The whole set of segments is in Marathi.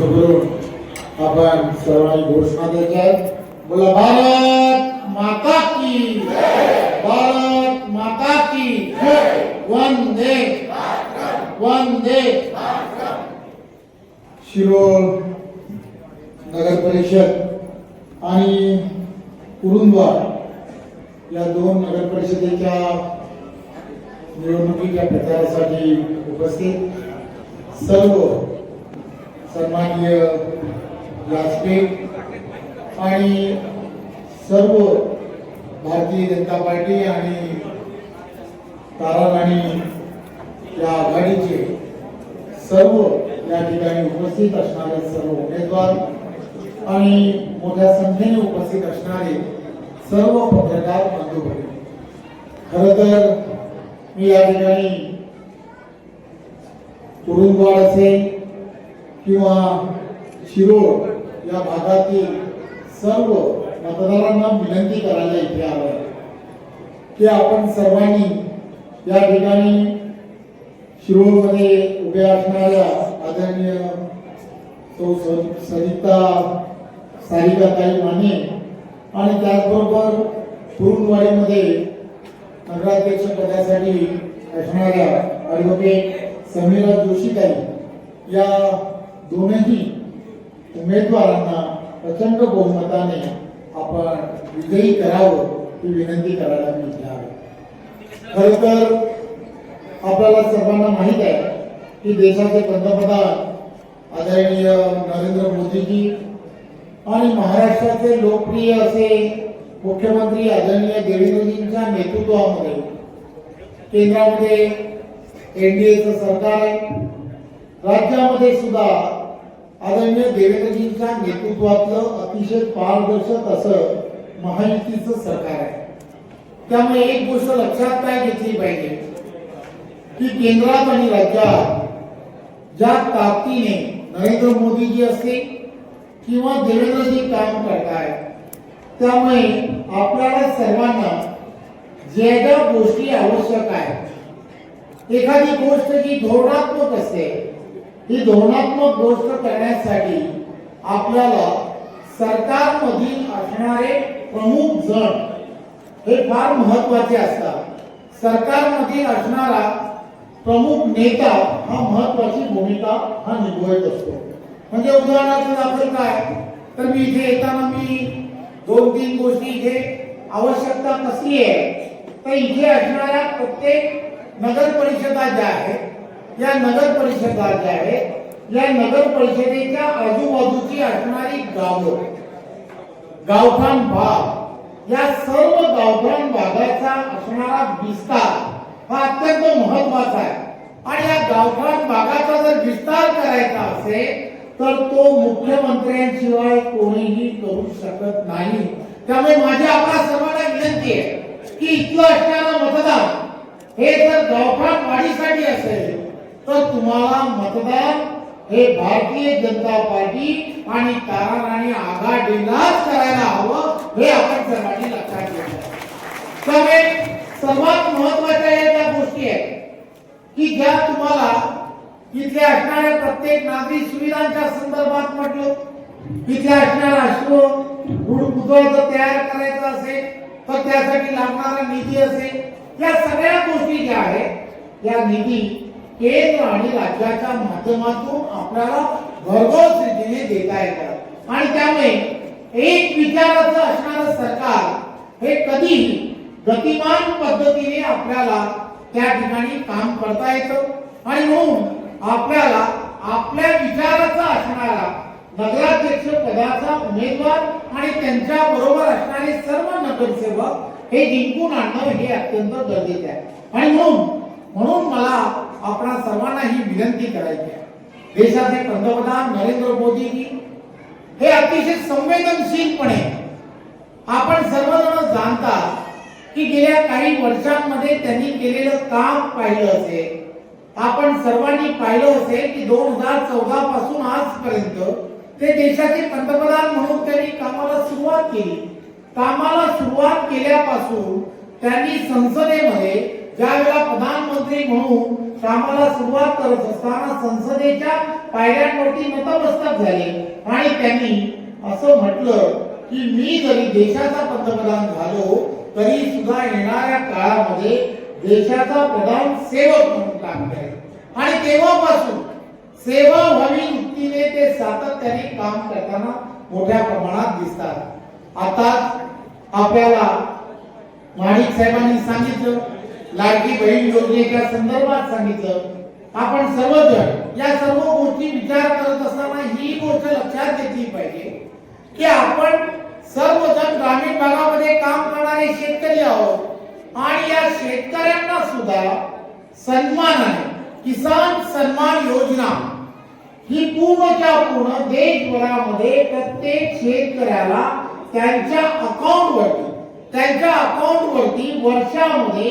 हात करून आपण सर्वांनी घोषणा द्यायची आहे. बोला भारत माता की भारत माता की वंदे. वंदे. शिरोळ नगर परिषद आणि कुरुंदवाड या दोन नगर परिषदेच्या निवडणुकीच्या प्रचारासाठी उपस्थित सर्व सन्माननीय व्यासपीठ आणि सर्व भारतीय जनता पार्टी आणि ताराराणी या आघाडीचे सर्व या ठिकाणी उपस्थित असणारे सर्व उमेदवार आणि मोठ्या संख्येने उपस्थित असणारे सर्व पत्रकार बांधव खर तर मी या ठिकाणी तुरुंगवाड असेल किंवा शिरोळ या भागातील सर्व मतदारांना विनंती करायला इथे आलो आहे की आपण सर्वांनी या ठिकाणी शिरोळमध्ये उभ्या असणाऱ्या आदरणीय तो स- सरिता सारिकाताई माने आणि त्याचबरोबर कुरुंदवाडीमध्ये नगराध्यक्ष पदासाठी असणाऱ्या ॲडव्होकेट समीरा जोशीताई या दोनही उमेदवारांना प्रचंड बहुमताने आपण विजयी करावं ही विनंती करायला मी इथे आहे. खर तर आपल्याला सर्वांना माहीत आहे की देशाचे पंतप्रधान आदरणीय नरेंद्र मोदीजी आणि महाराष्ट्राचे लोकप्रिय असे मुख्यमंत्री आदरणीय देवेंद्रजींच्या नेतृत्वामध्ये केंद्रामध्ये एनडीएचं सरकार आहे. राज्यामध्ये सुद्धा आदरणीय देवेंद्रजींच्या नेतृत्वातलं अतिशय पारदर्शक असं महायुतीचं सरकार आहे. त्यामुळे एक गोष्ट लक्षात काय घेतली पाहिजे. की केंद्रात आणि राज्यात ज्या ताकदीने नरेंद्र मोदीजी असतील किंवा देवेंद्रजी काम करतायत त्यामुळे आपल्याला सर्वांना ज्या ज्या गोष्टी आवश्यक आहेत एखादी गोष्ट जी धोरणात्मक असते ही धोरणात्मक गोष्ट करण्यासाठी आपल्याला सरकारमधील असणारे प्रमुख जण हे फार महत्त्वाचे असतात. सरकारमधील असणारा प्रमुख नेता हा महत्वाची भूमिका हा निभवत असतो. म्हणजे उदाहरणार्थ दाखल काय? तर मी इथे येताना मी दोन तीन गोष्टी इथे आवश्यकता कसली आहे? तर इथे असणाऱ्या प्रत्येक नगर परिषदा ज्या आहेत या नगर परिषदा ज्या आहेत या नगर परिषदेच्या आजूबाजूची असणारी गावं. गावठाण भाग. या सर्व गावठाण भागाचा असणारा विस्तार हा अत्यंत महत्त्वाचा आहे. आणि या गावठाण भागाचा जर विस्तार करायचा असेल तर तो मुख्यमंत्र्यांशिवाय कोणीही करू शकत नाही. त्यामुळे माझी आपल्या सर्वांना विनंती आहे की इथलं असणारं मतदान हे जर गावठाण वाढीसाठी असेल तर तुम्हाला मतदान हे भारतीय जनता पार्टी आणि ताराराणी आघाडीलाच करायला हवं हे आपण सर्वांनी लक्षात घ्यावं त्यामुळे सर्वात महत्त्वाच्या या ज्या गोष्टी आहेत की ज्या तुम्हाला इथल्या असणाऱ्या प्रत्येक नागरिक सुविधांच्या संदर्भात म्हटलं इथल्या असणारा अश्रो गुडपुतळ जर तयार करायचं असेल तर त्यासाठी लागणारा निधी असेल या सगळ्या गोष्टी ज्या आहेत या निधी केंद्र आणि राज्याच्या माध्यमातून आपल्याला घरगोच रीतीने देता येतात. आणि त्यामुळे एक विचाराचं असणारं सरकार हे कधीही गतिमान पद्धतीने आपल्याला त्या ठिकाणी काम करता येतं. आणि म्हणून आपल्याला आपल्या विचाराचा असणारा नगराध्यक्ष पदाचा उमेदवार आणि त्यांच्या बरोबर असणारे सर्व नगरसेवक हे जिंकून आणणं हे अत्यंत गरजेचे आहे. आणि म्हणून म्हणून मला आपणा सर्वांना ही विनंती करायची आहे देशाचे पंतप्रधान नरेंद्र मोदीजी हे अतिशय संवेदनशीलपणे आपण सर्वजण जाणता की गेल्या काही वर्षांमध्ये त्यांनी केलेलं काम पाहिलं असेल आपण सर्वांनी पाहिलं असेल की दोन हजार चौदा पासून आजपर्यंत ते देशाचे पंतप्रधान म्हणून त्यांनी कामाला सुरुवात केली. कामाला सुरुवात केल्यापासून त्यांनी संसदेमध्ये ज्या वेळेला प्रधानमंत्री म्हणून कामाला सुरुवात करत असताना संसदेच्या पायऱ्यांवरती नतमस्तक झाले. आणि त्यांनी असं म्हटलं की मी जरी देशाचा पंतप्रधान झालो तरी सुद्धा येणाऱ्या काळामध्ये देशाचा प्रधान सेवक म्हणून काम करेल आणि तेव्हापासून सेवा व्हावी वृत्तीने ते सातत्याने काम करताना मोठ्या प्रमाणात दिसतात. आता आपल्याला माणिक साहेबांनी सांगितलं लाडकी बहीण योजनेच्या संदर्भात सांगितलं आपण सर्वजण या सर्व गोष्टी विचार करत असताना ही गोष्ट लक्षात घेतली पाहिजे की आपण सर्वजण ग्रामीण भागामध्ये काम करणारे शेतकरी आहोत आणि या शेतकऱ्यांना सुद्धा सन्मान आहे. किसान सन्मान योजना ही पूर्णच्या पूर्ण देशभरामध्ये प्रत्येक शेतकऱ्याला त्यांच्या अकाउंट वरती त्यांच्या अकाउंट वरती वर्षामध्ये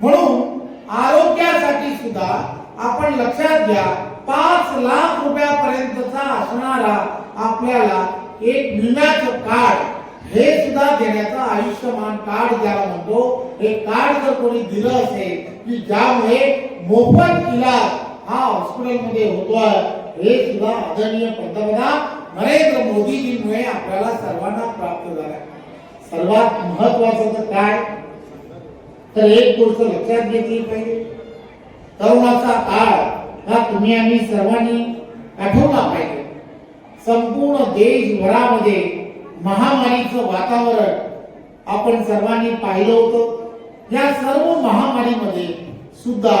म्हणून आरोग्यासाठी सुद्धा आपण लक्षात घ्या पाच लाख रुपयापर्यंतचा असणारा आपल्याला एक विम्याचं कार्ड हे सुद्धा देण्याचा आयुष्यमान कार्ड ज्याला म्हणतो हे कार्ड जर कोणी दिलं असेल की ज्यामुळे मोफत इलाज हा हॉस्पिटलमध्ये होतोय हे सुद्धा आदरणीय पंतप्रधान नरेंद्र मोदीजींमुळे आपल्याला सर्वांना प्राप्त झाला आहे. सर्वात महत्वाचं तर काय तर एक गोष्ट लक्षात घेतली पाहिजे. तरुणाचा काळ हा तुम्ही आम्ही सर्वांनी आठवला पाहिजे. संपूर्ण देशभरामध्ये महामारीचं वातावरण आपण सर्वांनी पाहिलं होतं. या सर्व महामारीमध्ये सुद्धा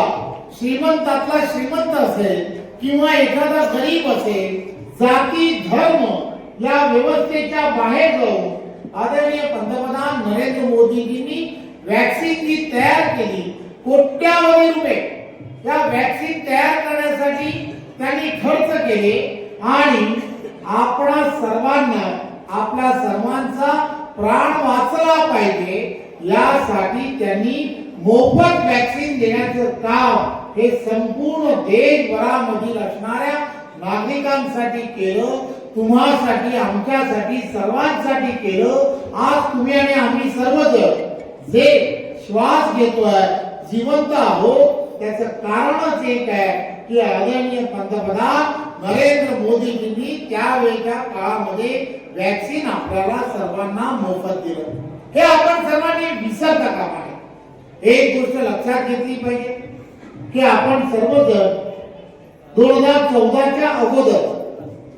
श्रीमंतातला श्रीमंत असेल किंवा एखादा गरीब असेल जाती धर्म या व्यवस्थेच्या बाहेर जाऊन आदरणीय पंतप्रधान नरेंद्र मोदीजींनी वॅक्सिन जी तयार केली कोट्यावधी रुपये या वॅक्सिन तयार करण्यासाठी त्यांनी खर्च केले आणि आपणा सर्वांना आपल्या सर्वांचा प्राण वाचला पाहिजे. यासाठी त्यांनी मोफत वॅक्सिन देण्याचं काम हे संपूर्ण देशभरामधील असणाऱ्या नागरिकांसाठी केलं तुम्हासाठी आमच्यासाठी सर्वांसाठी केलं. आज तुम्ही आणि आम्ही सर्वजण जे श्वास घेतोय जिवंत आहोत त्याचं कारणच एक आहे की आदरणीय पंतप्रधान नरेंद्र मोदीजींनी त्यावेळच्या काळामध्ये वॅक्सिन आपल्याला सर्वांना मोफत दिलं. हे आपण सर्वांनी विसरता कामा नये. एक गोष्ट लक्षात घेतली पाहिजे की आपण सर्वजण दोन हजार चौदाच्या अगोदर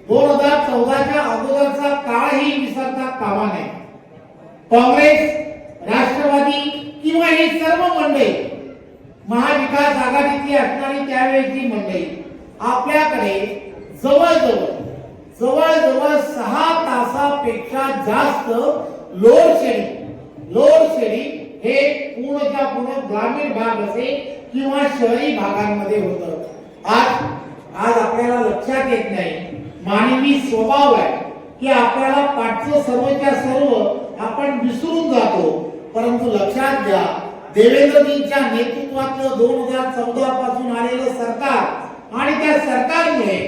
दोन हजार चौदाच्या अगोदरचा काळही विसरता कामा नये. काँग्रेस राष्ट्रवादी किंवा हे सर्व मंडळी महाविकास आघाडीतली असणारी त्यावेळेची मंडळी आपल्याकडे जवळजवळ जवळजवळ सहा तासापेक्षा जास्त लोड लोडशेडिंग लोड हे पूर्णच्या पूर्ण ग्रामीण भाग असेल किंवा शहरी भागांमध्ये होत. आज आज आपल्याला लक्षात येत नाही. मानवी स्वभाव आहे की आपल्याला पाठचं सर्वच्या सर्व आपण विसरून जातो. परंतु लक्षात घ्या देवेंद्रजींच्या नेतृत्वातलं दोन हजार चौदा पासून आलेलं सरकार आणि त्या सरकारमुळे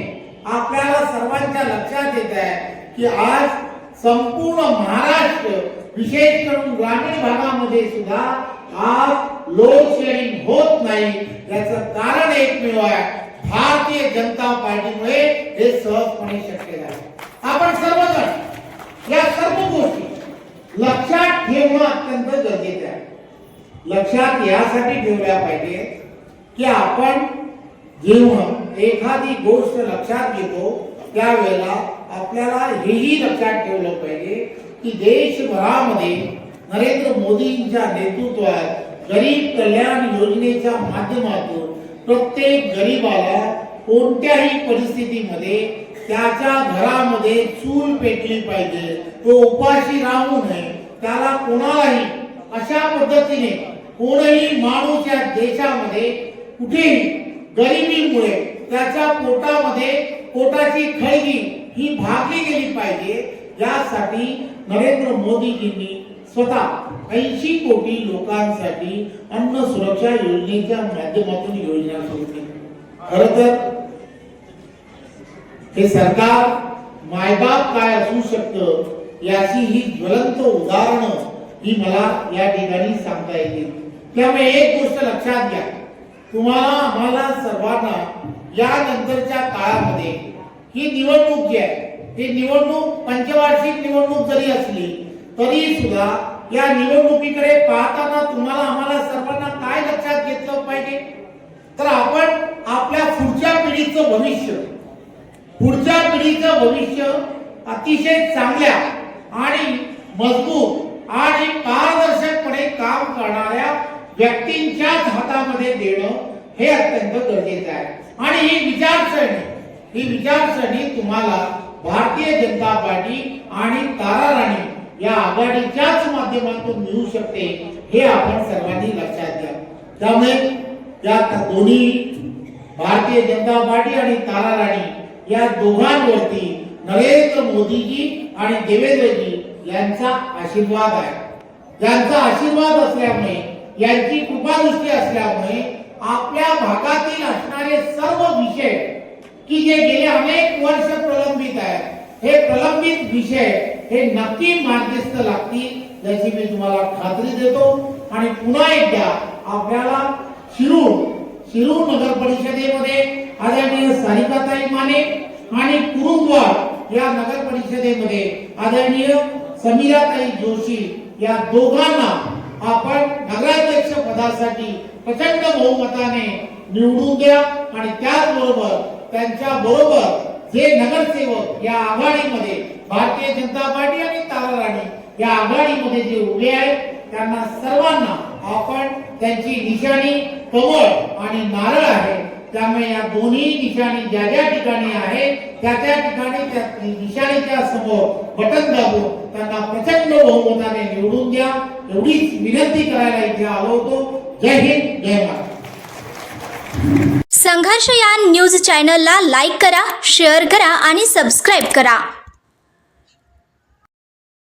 आपल्याला सर्वांच्या लक्षात येत आहे की आज संपूर्ण महाराष्ट्र विशेष करून ग्रामीण भागामध्ये सुद्धा आज लोड होत नाही. याचं कारण एकमेव आहे भारतीय जनता पार्टीमुळे हे सहजपणे शक्य झाले. आपण सर्वजण या सर्व गोष्टी लक्षात ठेवणं अत्यंत गरजेचं आहे. लक्षात यासाठी ठेवल्या पाहिजे की आपण जेव्हा एखादी गोष्ट लक्षात घेतो त्यावेळेला आपल्याला हेही लक्षात ठेवलं पाहिजे की देशभरामध्ये नरेंद्र मोदींच्या नेतृत्वात गरीब कल्याण योजनेच्या माध्यमातून प्रत्येक गरीबाला कोणत्याही परिस्थितीमध्ये त्याच्या घरामध्ये चूल पेटली पाहिजे तो उपाशी राहू नये त्याला कोणालाही अशा पद्धतीने कोणही माणूस या देशामध्ये कुठेही गरिबीमुळे त्याच्या पोटामध्ये पोटाची खळगी ही भागली गेली पाहिजे यासाठी नरेंद्र मोदीजींनी स्वतः ऐंशी कोटी लोकांसाठी अन्न सुरक्षा योजनेच्या माध्यमातून योजना सुरू केली. खर तर हे सरकार मायबाप काय असू शकतं याची ही ज्वलंत उदाहरणं ही मला या ठिकाणी सांगता येतील. त्यामुळे एक गोष्ट लक्षात घ्या. तुम्हाला आम्हाला सर्वांना या नंतरच्या काळामध्ये ही निवडणूक जी आहे ही निवडणूक पंचवार्षिक निवडणूक जरी असली तरी सुद्धा या निवडणुकीकडे पाहताना तुम्हाला आम्हाला सर्वांना काय लक्षात घेतलं पाहिजे? तर आपण आपल्या पुढच्या पिढीचं भविष्य पुढच्या पिढीचं भविष्य अतिशय चांगल्या आणि मजबूत आणि पारदर्शकपणे काम करणाऱ्या व्यक्तींच्याच हातामध्ये देणं हे अत्यंत गरजेचं आहे. आणि ही विचारसरणी ही विचारसरणी तुम्हाला भारतीय जनता पार्टी आणि तारा राणी या आघाडीच्याच माध्यमातून मिळू शकते हे आपण सर्वांनी लक्षात घ्या. त्यामुळे या दोन्ही भारतीय जनता पार्टी आणि तारा राणी या दोघांवरती नरेंद्र मोदीजी आणि देवेंद्रजी यांचा आशीर्वाद आहे. यांचा आशीर्वाद असल्यामुळे यांची कृपादृष्टी असल्यामुळे आपल्या भागातील असणारे सर्व विषय की जे गेले अनेक वर्ष प्रलंबित आहेत हे प्रलंबित विषय हे नक्की मार्गस्थ लागतील याची मी तुम्हाला खात्री देतो. आणि पुन्हा एकदा आपल्याला शिरूर शिरूर नगर परिषदेमध्ये आदरणीय सारिकाताई माने आणि कुरुंदवाड या नगर परिषदेमध्ये आदरणीय समीराताई जोशी या दोघांना आपण नगराध्यक्ष पदासाठी प्रचंड बहुमताने निवडून द्या आणि त्याचबरोबर त्यांच्या बरोबर जे नगरसेवक या आघाडीमध्ये भारतीय जनता पार्टी आणि तारा राणी या आघाडीमध्ये जे उभे आहेत त्यांना सर्वांना आपण त्यांची निशाणी कमळ आणि नारळ आहे. त्यामुळे या दोन्ही निशाणी ज्या ज्या ठिकाणी आहे त्या त्या ठिकाणी त्या निशाणीच्या समोर बटन दाबून त्यांना प्रचंड बहुमताने निवडून द्या. एवढीच विनंती करायला इथे आलो होतो. जय हिंद जय महाराष्ट्र. संघर्ष या न्यूज चॅनलला लाईक करा शेअर करा आणि सबस्क्राईब करा.